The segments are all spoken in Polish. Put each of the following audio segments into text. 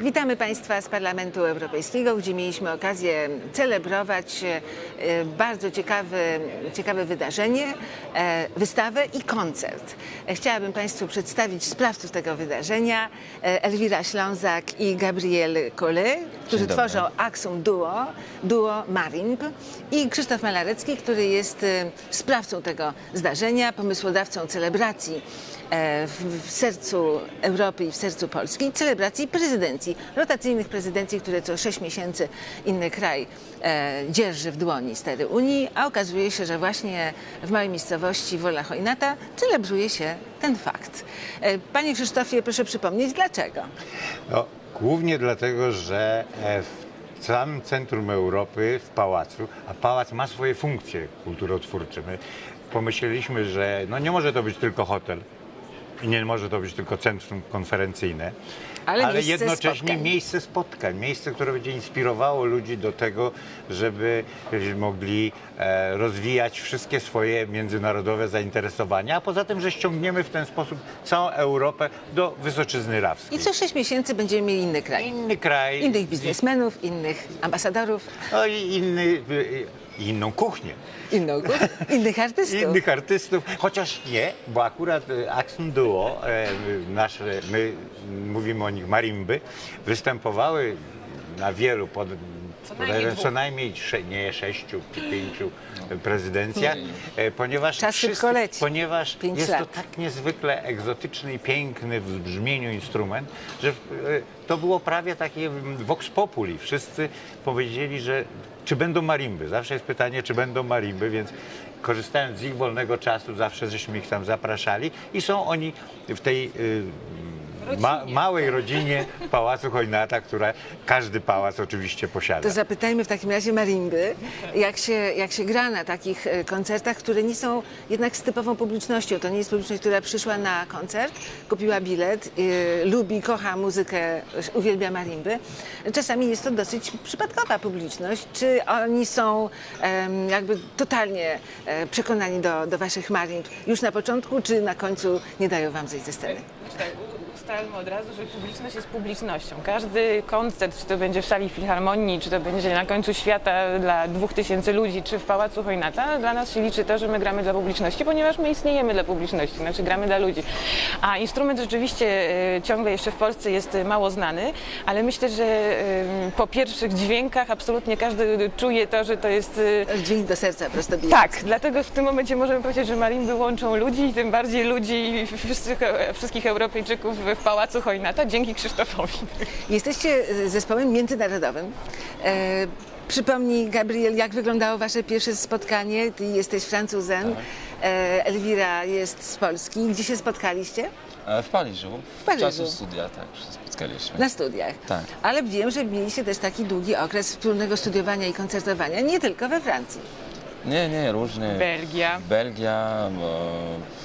Witamy Państwa z Parlamentu Europejskiego, gdzie mieliśmy okazję celebrować e, bardzo ciekawe, ciekawe wydarzenie, e, wystawę i koncert. Chciałabym Państwu przedstawić sprawców tego wydarzenia, e, Elwira Ślązak i Gabriel Collet, którzy tworzą Axum Duo, duo Marimb i Krzysztof Malarecki, który jest sprawcą tego zdarzenia, pomysłodawcą celebracji w, w sercu Europy i w sercu Polski, celebracji prezydencji, rotacyjnych prezydencji, które co 6 miesięcy inny kraj e, dzierży w dłoni stery Unii, a okazuje się, że właśnie w małej miejscowości Wola Chojnata celebruje się ten fakt. E, Panie Krzysztofie, proszę przypomnieć dlaczego. No, głównie dlatego, że e, w samym centrum Europy, w pałacu, a pałac ma swoje funkcje kulturotwórcze. My pomyśleliśmy, że no nie może to być tylko hotel i nie może to być tylko centrum konferencyjne, Ale ale, miejsce jednocześnie spotkań. miejsce spotkań, miejsce, które będzie inspirowało ludzi do tego, żeby mogli e, rozwijać wszystkie swoje międzynarodowe zainteresowania, a poza tym, że ściągniemy w ten sposób całą Europę do Wysoczyzny Rawskiej. I co 6 miesięcy będziemy mieli inny kraj. Inny kraj. Innych biznesmenów, innych ambasadorów, No i inny, y, inną kuchnię. inną, innych artystów. Innych artystów. Chociaż nie, bo akurat y, Axum Duo, e, nasze, my mówimy o nich marimby, występowały na wielu, pod, podejrzewam, co najmniej sze, nie sześciu czy pięciu prezydencjach, e, ponieważ, Czas wszyscy- ponieważ Pięć jest to lat. tak niezwykle egzotyczny i piękny w brzmieniu instrument, że e, to było prawie takie vox populi. Wszyscy powiedzieli, że czy będą marimby. Zawsze jest pytanie, czy będą marimby, więc korzystając z ich wolnego czasu, zawsze żeśmy ich tam zapraszali i są oni w tej y, ma, małej rodzinie Pałacu Chojnata, która każdy pałac oczywiście posiada. To zapytajmy w takim razie marimby, jak się, jak się gra na takich e, koncertach, które nie są jednak z typową publicznością. To nie jest publiczność, która przyszła na koncert, kupiła bilet, e, lubi, kocha muzykę, uwielbia marimby. Czasami jest to dosyć przypadkowa publiczność. Czy oni są em, jakby totalnie e, przekonani do, do waszych marimb już na początku, czy na końcu nie dają wam zejść ze sceny? Ustalmy od razu, że publiczność jest publicznością. Każdy koncert, czy to będzie w sali filharmonii, czy to będzie na końcu świata dla dwóch tysięcy ludzi, czy w Pałacu Chojnata, dla nas się liczy to, że my gramy dla publiczności, ponieważ my istniejemy dla publiczności, znaczy gramy dla ludzi. A instrument rzeczywiście e, ciągle jeszcze w Polsce jest e, mało znany, ale myślę, że e, po pierwszych dźwiękach absolutnie każdy czuje to, że to jest Dźwięk do serca prosto bije. tak, dlatego w tym momencie możemy powiedzieć, że marimby łączą ludzi i tym bardziej ludzi, wszystkich, wszystkich Europejczyków w Pałacu Chojnata dzięki Krzysztofowi. Jesteście e, zespołem międzynarodowym. E, przypomnij, Gabriel, jak wyglądało wasze pierwsze spotkanie? Ty jesteś Francuzem, e, Elwira jest z Polski. Gdzie się spotkaliście? E, W Paryżu. W Paryżu. czasu studia, tak, się spotkaliśmy. Na studiach. Tak. Ale wiem, że mieliście też taki długi okres wspólnego studiowania i koncertowania, nie tylko we Francji. Nie, nie, różne. Belgia. Belgia,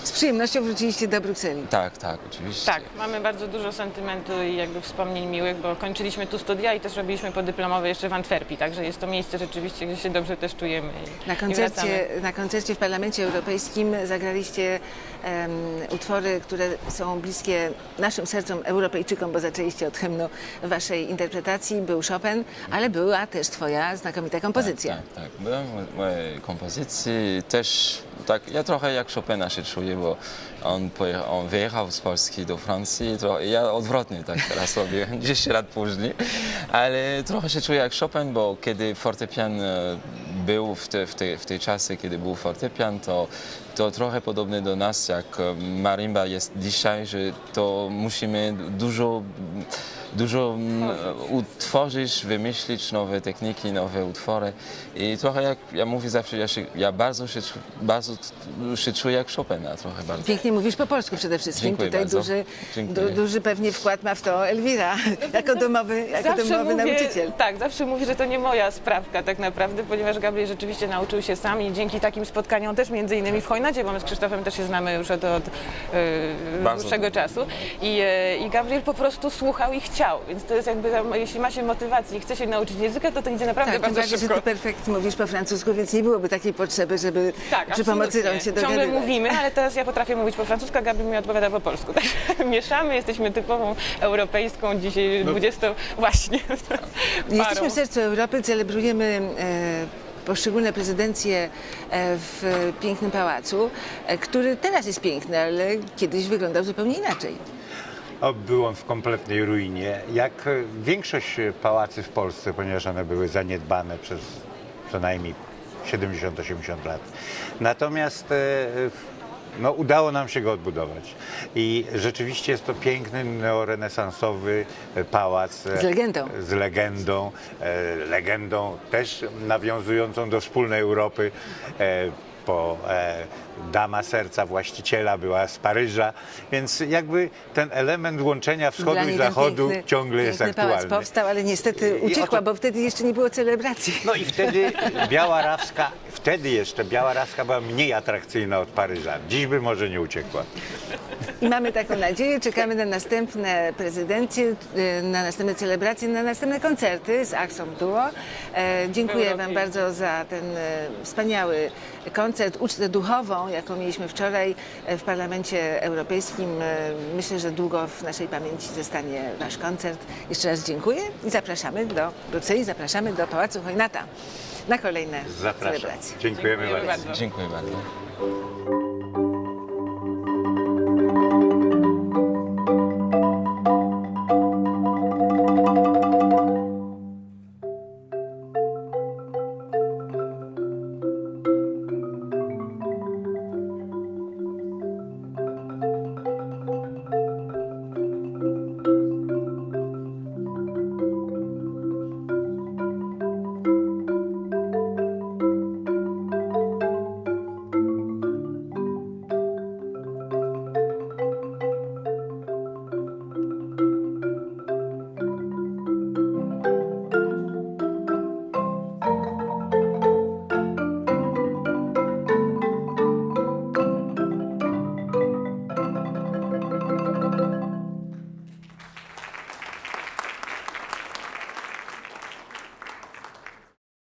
Z przyjemnością wróciliście do Brukseli. tak, tak, oczywiście. Tak, mamy bardzo dużo sentymentu i jakby wspomnień miłych, bo kończyliśmy tu studia i też robiliśmy podyplomowe jeszcze w Antwerpii, także jest to miejsce rzeczywiście, gdzie się dobrze też czujemy. i- Na koncercie, na koncercie w Parlamencie Europejskim zagraliście em, utwory, które są bliskie naszym sercom Europejczykom, bo zaczęliście od hymnu waszej interpretacji. Był Chopin, ale była też twoja znakomita kompozycja. Tak, tak. Mojej kompozycji też, tak, ja trochę jak Chopina się czuję, bo on, pojechał, on wyjechał z Polski do Francji, trochę, ja odwrotnie tak teraz robię, 10 lat później, ale trochę się czuję jak Chopin, bo kiedy fortepian e, był w te, w te, w tej czasy, kiedy był fortepian, to, to trochę podobne do nas, jak e, marimba jest dzisiaj, że to musimy dużo dużo mm, utworzyć, wymyślić nowe techniki, nowe utwory. I trochę jak ja mówię zawsze, ja, się, ja bardzo, się, bardzo się czuję jak Chopina, trochę bardzo. Pięknie mówisz po polsku przede wszystkim. Dziękuję Tutaj bardzo. duży, du, duży pewnie wkład ma w to Elwira, jako domowy, jako domowy nauczyciel. Tak, zawsze mówię, że to nie moja sprawka tak naprawdę, ponieważ Gabriel rzeczywiście nauczył się sam i dzięki takim spotkaniom też między innymi w Chojnacie, bo my z Krzysztofem też się znamy już od, od Bardzo dłuższego czasu I, e, i Gabriel po prostu słuchał i chciał chciał. Więc to jest jakby, tam, jeśli ma się motywację i chce się nauczyć języka, to to idzie naprawdę Tak, bardzo szybko. ty perfekt mówisz po francusku, więc nie byłoby takiej potrzeby, żeby Tak, przy pomocy rąk się Ciągle dogadywać. mówimy, ale teraz ja potrafię mówić po francusku, a Gabi mi odpowiada po polsku. Tak? Mieszamy, jesteśmy typową europejską, dzisiaj 20... Właśnie. Jesteśmy parą. w sercu Europy, celebrujemy e, poszczególne prezydencje e, w pięknym pałacu, e, który teraz jest piękny, ale kiedyś wyglądał zupełnie inaczej. Był on w kompletnej ruinie. Jak e, większość e, pałacy w Polsce, ponieważ one były zaniedbane przez co najmniej 70-80 lat. Natomiast e, no, udało nam się go odbudować. I rzeczywiście jest to piękny, neorenesansowy pałac. Z legendą. Z legendą. Legendą też nawiązującą do wspólnej Europy. Po dama serca właściciela była z Paryża, więc jakby ten element łączenia wschodu i zachodu piękny- ciągle jest pałac aktualny. powstał, ale niestety uciekła, to- bo wtedy jeszcze nie było celebracji. No i wtedy Biała Rawska, wtedy jeszcze Biała Rawska była mniej atrakcyjna od Paryża. Dziś by może nie uciekła. I mamy taką nadzieję, czekamy na następne prezydencje, e, na następne celebracje, na następne koncerty z Axą Duo. E, Dziękuję Wam bardzo za ten e, wspaniały koncert, ucztę duchową, jaką mieliśmy wczoraj e, w Parlamencie Europejskim. E, Myślę, że długo w naszej pamięci zostanie Wasz koncert. Jeszcze raz dziękuję i zapraszamy do Brukseli, zapraszamy do Pałacu Hojnata na kolejne Zapraszam. celebracje. Dziękujemy Dziękujemy bardzo. bardzo. Dziękuję bardzo.